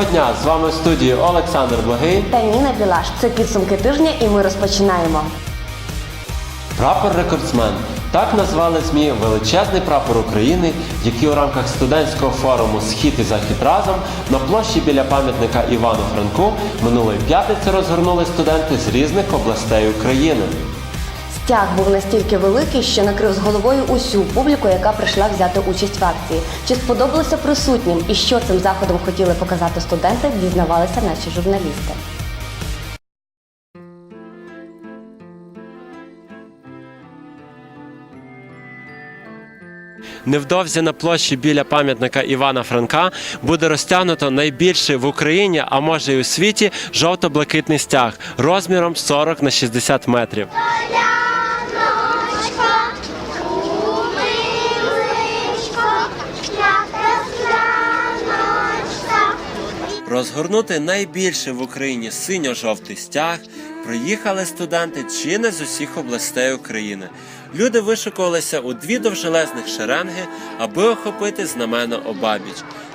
Доброго дня! З вами в студії Олександр Благий. Та Ніна Білаш. Це підсумки тижня, і ми розпочинаємо. Прапор рекордсмен. Так назвали ЗМІ величезний прапор України, який у рамках студентського форуму Схід і захід разом на площі біля пам'ятника Івану Франку минулої п'ятниці розгорнули студенти з різних областей України. Стяг був настільки великий, що накрив з головою усю публіку, яка прийшла взяти участь в акції. Чи сподобалося присутнім і що цим заходом хотіли показати студенти, дізнавалися наші журналісти. Невдовзі на площі біля пам'ятника Івана Франка буде розтягнуто найбільший в Україні, а може й у світі, жовто-блакитний стяг розміром 40 на 60 метрів. Розгорнути найбільший в Україні синьо-жовтий стяг приїхали студенти чи не з усіх областей України. Люди вишикувалися у дві довжелезних шеренги, аби охопити знамено обабіч.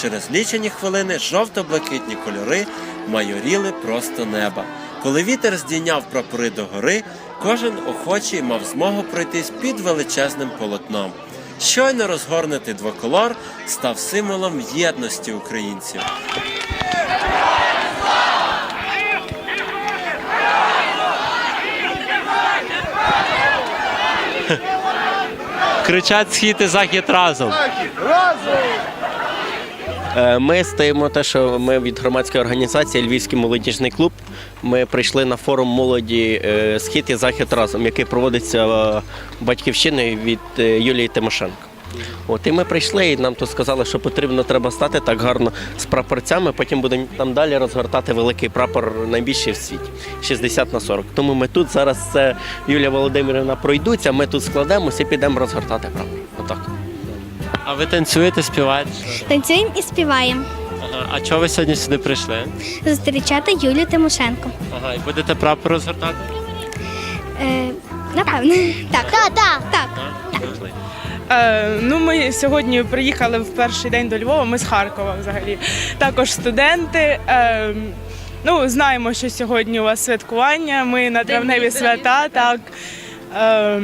Через лічені хвилини жовто-блакитні кольори майоріли просто неба. Коли вітер здійняв прапори догори, кожен охочий мав змогу пройтись під величезним полотном. Щойно розгорнутий двоколор став символом єдності українців. Кричать схід і захід разом. Е, Ми стоїмо те, що ми від громадської організації Львівський молодіжний клуб. Ми прийшли на форум молоді е, Схід і Захід разом, який проводиться е, батьківщиною від Юлії Тимошенко. От і ми прийшли, і нам тут сказали, що потрібно треба стати так гарно з прапорцями. Потім будемо там далі розгортати великий прапор найбільший в світі 60 на 40. Тому ми тут зараз це Юлія Володимирівна пройдуться. Ми тут складемося і підемо розгортати прапор. Отак. А ви танцюєте, співаєте? Танцюємо і співаємо. Ага. А чого ви сьогодні сюди прийшли? Зустрічати Юлію Тимошенко. Ага, і будете прапор розгортати? Е, напевно. Так. Так, так. так. Е, ну, ми сьогодні приїхали в перший день до Львова. Ми з Харкова взагалі. Також студенти. Е, ну, знаємо, що сьогодні у вас святкування. Ми на травневі свята. Так. Е,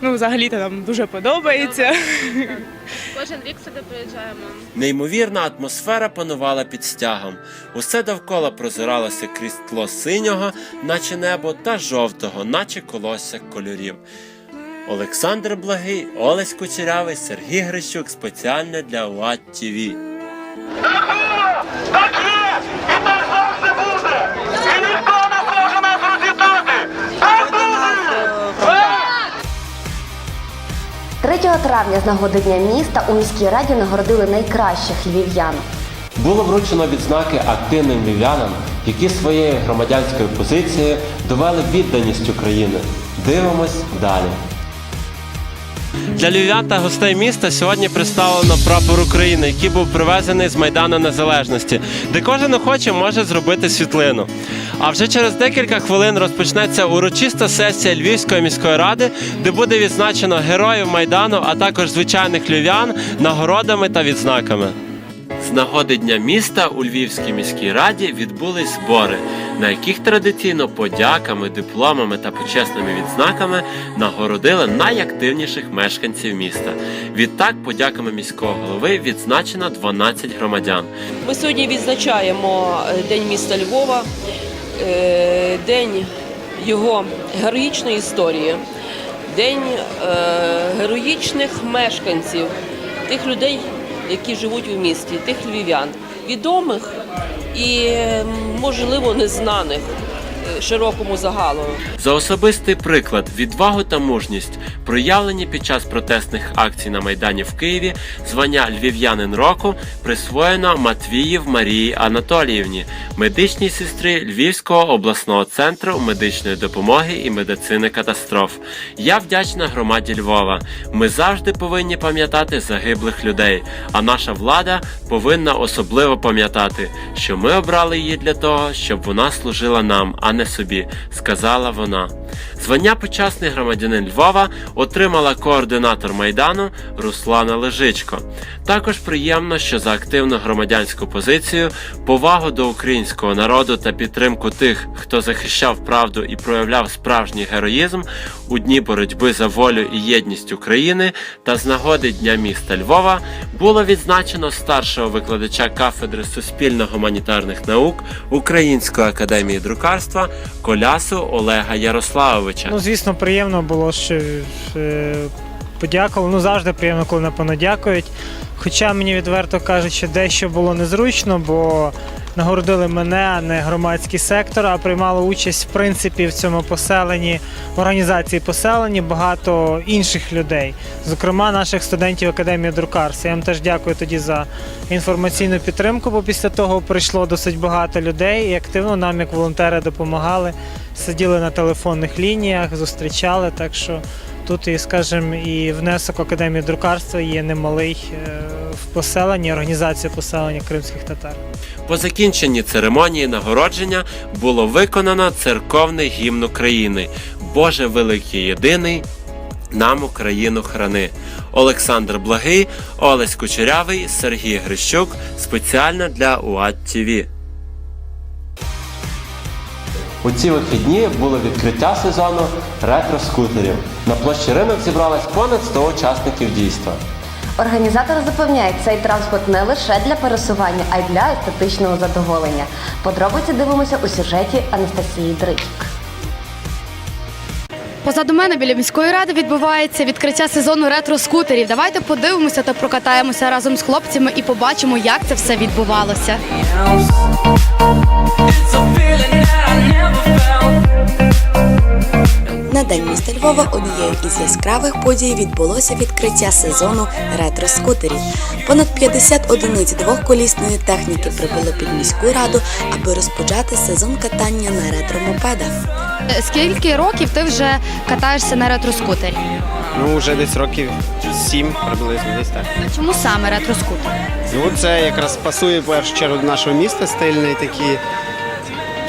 ну, взагалі то нам дуже подобається. Кожен рік сюди приїжджаємо. Неймовірна атмосфера панувала під стягом. Усе довкола прозиралося крізь тло синього, наче небо, та жовтого, наче колосся кольорів. Олександр Благий, Олесь Кучерявий, Сергій Грищук спеціально для УАД ТВ. Так є! І так завжди буде! І ніхто не зможе нас! Так буде! 3 травня з нагоди Дня міста у міській раді нагородили найкращих львів'ян. Було вручено відзнаки активним львів'янам, які своєю громадянською позицією довели відданість України. Дивимось далі. Для львів'ян та гостей міста сьогодні представлено прапор України, який був привезений з Майдану Незалежності, де кожен охоче може зробити світлину. А вже через декілька хвилин розпочнеться урочиста сесія Львівської міської ради, де буде відзначено героїв Майдану, а також звичайних львів'ян нагородами та відзнаками. Нагоди Дня міста у Львівській міській раді відбулись збори, на яких традиційно подяками, дипломами та почесними відзнаками нагородили найактивніших мешканців міста. Відтак, подяками міського голови відзначено 12 громадян. Ми сьогодні відзначаємо е, День міста Львова, е, день його героїчної історії, день е, героїчних мешканців, тих людей, які живуть у місті, тих львів'ян, відомих і, можливо, незнаних широкому загалу. За особистий приклад, відвагу та мужність, проявлені під час протестних акцій на Майдані в Києві, звання Львів'янин року присвоєно Матвіїв Марії Анатоліївні, медичній сестрі Львівського обласного центру медичної допомоги і медицини катастроф. Я вдячна громаді Львова. Ми завжди повинні пам'ятати загиблих людей, а наша влада повинна особливо пам'ятати, що ми обрали її для того, щоб вона служила нам, а не собі, сказала вона. Звання почесний громадянин Львова отримала координатор майдану Руслана Лежичко. Також приємно, що за активну громадянську позицію, повагу до українського народу та підтримку тих, хто захищав правду і проявляв справжній героїзм у дні боротьби за волю і єдність України та з нагоди Дня міста Львова було відзначено старшого викладача кафедри суспільно-гуманітарних наук Української академії друкарства Колясу Олега Ярославовича. Ну, звісно, приємно було, що подякували. Ну, завжди приємно, коли напевно дякують. Хоча мені відверто кажуть, що дещо було незручно, бо нагородили мене, а не громадський сектор, а приймало участь в принципі в цьому поселенні, в організації поселені багато інших людей, зокрема наших студентів Академії друкарства. Я вам теж дякую тоді за інформаційну підтримку, бо після того прийшло досить багато людей і активно нам, як волонтери, допомагали сиділи на телефонних лініях, зустрічали. Так що тут і, скажімо, і внесок Академії друкарства є немалий е, в поселенні, організацію поселення кримських татар. По закінченні церемонії нагородження було виконано церковний гімн України Боже великий єдиний. Нам Україну храни. Олександр Благий, Олесь Кучерявий, Сергій Грищук спеціально для УАД ТВ. У ці вихідні було відкриття сезону ретро-скутерів. На площі ринок зібралось понад 100 учасників дійства. Організатори запевняють, цей транспорт не лише для пересування, а й для естетичного задоволення. Подробиці дивимося у сюжеті Анастасії Дричик. Позаду мене біля міської ради відбувається відкриття сезону ретро-скутерів. Давайте подивимося та прокатаємося разом з хлопцями і побачимо, як це все відбувалося. День міста Львова однією із яскравих подій відбулося відкриття сезону ретро-скутерів. Понад 50 одиниць двохколісної техніки прибули під міську раду, аби розпочати сезон катання на ретро-мопедах. Е, Скільки років ти вже катаєшся на ретро-скутері? Ну, вже десь років сім приблизно десь так. Чому саме ретро-скутер? Ну, це якраз пасує в першу чергу до нашого міста стильний такі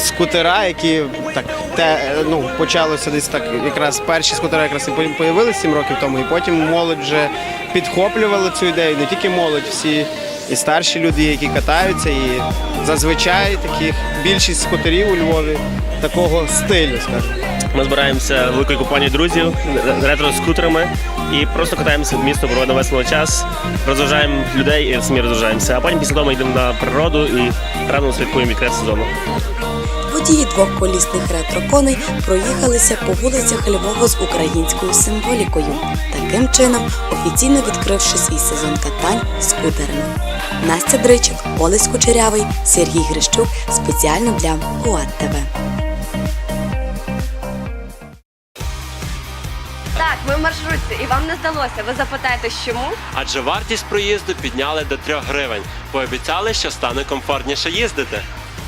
скутера, які так те, ну, почалося десь так, якраз перші скутера якраз і появилися сім років тому, і потім молодь вже підхоплювала цю ідею, не тільки молодь, всі і старші люди, які катаються, і зазвичай таких більшість скутерів у Львові такого стилю, скажімо. Ми збираємося великою компанією друзів ретро-скутерами і просто катаємося в місто, проводимо весело час, розважаємо людей і самі розважаємося. А потім після того ми йдемо на природу і рано святкуємо відкриття сезону. Водії двохколісних ретро-коней проїхалися по вулицях Львова з українською символікою, таким чином офіційно відкривши свій сезон катань скутерами. Настя Дричик, Олесь Кучерявий, Сергій Грищук спеціально для УАД ТВ. Так, ми в маршрутці, і вам не здалося. Ви запитаєте, чому? Адже вартість проїзду підняли до 3 гривень. Пообіцяли, що стане комфортніше їздити.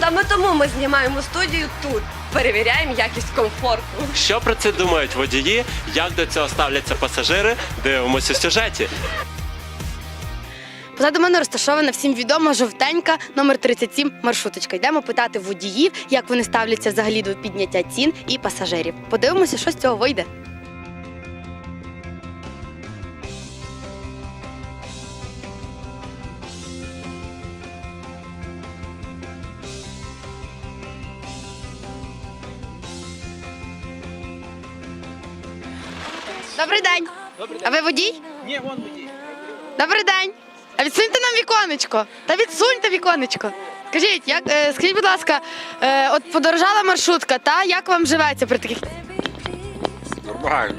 Саме тому ми знімаємо студію тут. Перевіряємо якість комфорту. Що про це думають водії? Як до цього ставляться пасажири? Дивимося у сюжеті. Позаду мене розташована всім відома жовтенька номер 37 маршруточка. Йдемо питати водіїв, як вони ставляться взагалі до підняття цін і пасажирів. Подивимося, що з цього вийде. Добрий день. А ви водій? Ні, вон водій. Добрий день. А відсуньте нам віконечко. Та відсуньте віконечко. Скажіть, як е, скажіть, будь ласка, е, от подорожала маршрутка, та як вам живеться при таких? Нормально.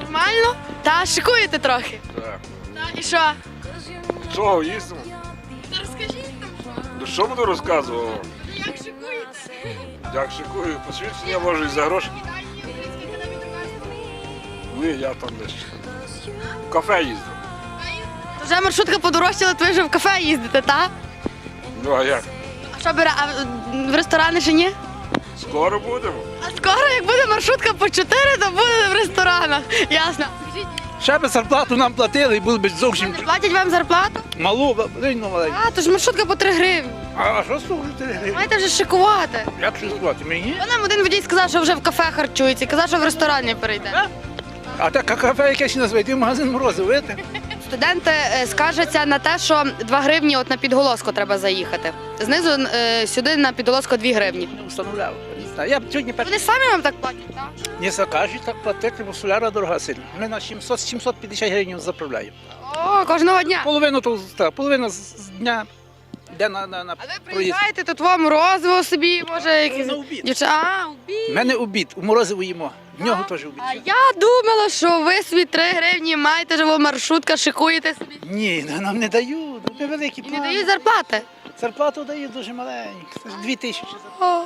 Нормально? Та шикуєте трохи. Так. Та і що? Чого їздимо? Та розкажіть нам, Ну що буду розказувати? як шикуєте? Як шикую, посвідчення може і за гроші. Ні, я там десь. В кафе їздив. Вже маршрутка подорожчала, то ви вже в кафе їздите, та? Ну а як? А що бере? А в ресторани ще ні? Скоро будемо. А скоро, як буде маршрутка по 4, то буде в ресторанах. Ясно. Ще би зарплату нам платили і було б зовсім платять вам зарплату? малу, сильно маленьку. А, то ж маршрутка по 3 гривні. А що слухати? Маєте вже шикувати. Як шикувати? Мені? Бо нам один водій сказав, що вже в кафе харчується, казав, що в ресторан не перейде. А так кафе якесь називається, магазин морозив, видите? Студенти е, скаржаться на те, що 2 гривні от на підголоску треба заїхати. Знизу е, сюди на підголоску 2 гривні. Не встановляв. Не знаю. Я б сьогодні перший. Вони самі вам так платять, так? Не закажуть так платити, бо соляра дорога сильно. Ми на 700, 750 гривень заправляємо. О, кожного дня. Половину то так, половина з з дня йде на, на, на А ви проїзд. приїжджаєте, тут вам морозиво собі, може, якісь... На обід. Дівча... А, обід. У мене обід, у морозиво їмо. В нього теж. А я думала, що ви собі 3 гривні маєте живу маршрутка, шикуєте собі. Ні, ну, нам не дають, невеликі Не плани. дають зарплати. Зарплату дають дуже маленьку, це ж дві тисячі. О,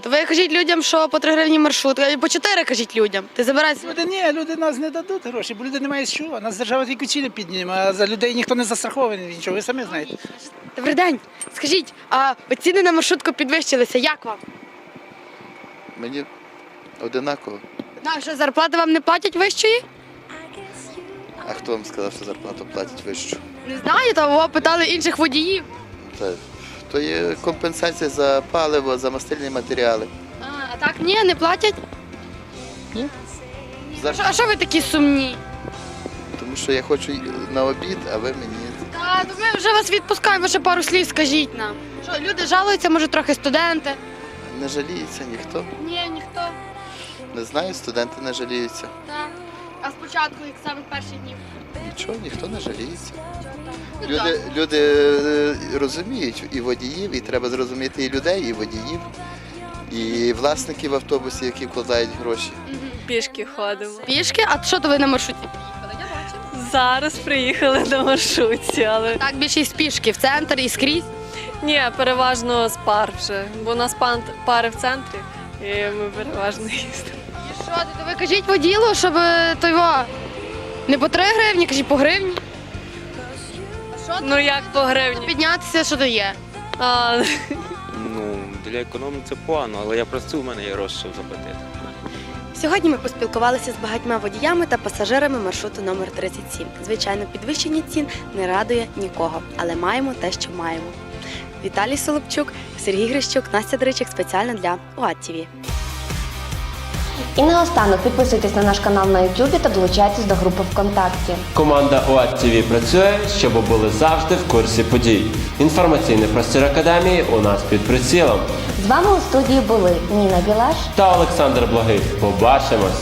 то ви кажіть людям, що по 3 гривні маршрутка, і по 4 кажіть людям. Ти забирай Люди ні, люди нас не дадуть гроші, бо люди не мають з чого. Нас держава тільки ціни підніме, а за людей ніхто не застрахований, нічого, ви самі знаєте. Добрий день. Скажіть, а ціни на маршрутку підвищилися, як вам? Мені одинаково. Ну, а що зарплати вам не платять вищої? А хто вам сказав, що зарплату платять вищу? Не знаю, то ви питали інших водіїв. Це, то є компенсація за паливо, за мастильні матеріали. А, а так ні, не платять. За- А що, а що ви такі сумні? Тому що я хочу на обід, а ви мені. Та, то ми вже вас відпускаємо, ще пару слів скажіть нам. Що, люди жалуються, може трохи студенти? Не жаліється ніхто. Ні, ніхто. Не знаю, студенти не жаліються. Так. А спочатку, як саме перші дні? Нічого, ніхто не жаліється. Ну, Люди, люди е, розуміють і водіїв, і треба зрозуміти і людей, і водіїв, і власників автобусів, які вкладають гроші. Пішки ходимо. Пішки? А що то ви на маршруті. Зараз приїхали на маршрутці, але Так, більшість пішки в центр і скрізь. ні, переважно з пар вже, бо у нас пан пари в центрі, і ми переважно їздимо. І що, то ви кажіть воділу, щоб е, то його не по 3 гривні, кажіть по гривні. Що Ну як по гривні? піднятися, що то є? А, Ну, для економії це погано, але я працюю, в мене є гроші, щоб заплатити. Сьогодні ми поспілкувалися з багатьма водіями та пасажирами маршруту номер 37. Звичайно, підвищення цін не радує нікого, але маємо те, що маємо. Віталій Солопчук, Сергій Грищук, Настя Дричик спеціально для УАД ТВ. І наостанок підписуйтесь на наш канал на YouTube та долучайтесь до групи ВКонтакті. Команда УАД ТВ працює, щоб були завжди в курсі подій. Інформаційний простір академії у нас під прицілом. З вами у студії були Ніна Білаш Та Олександр Благий. Побачимось!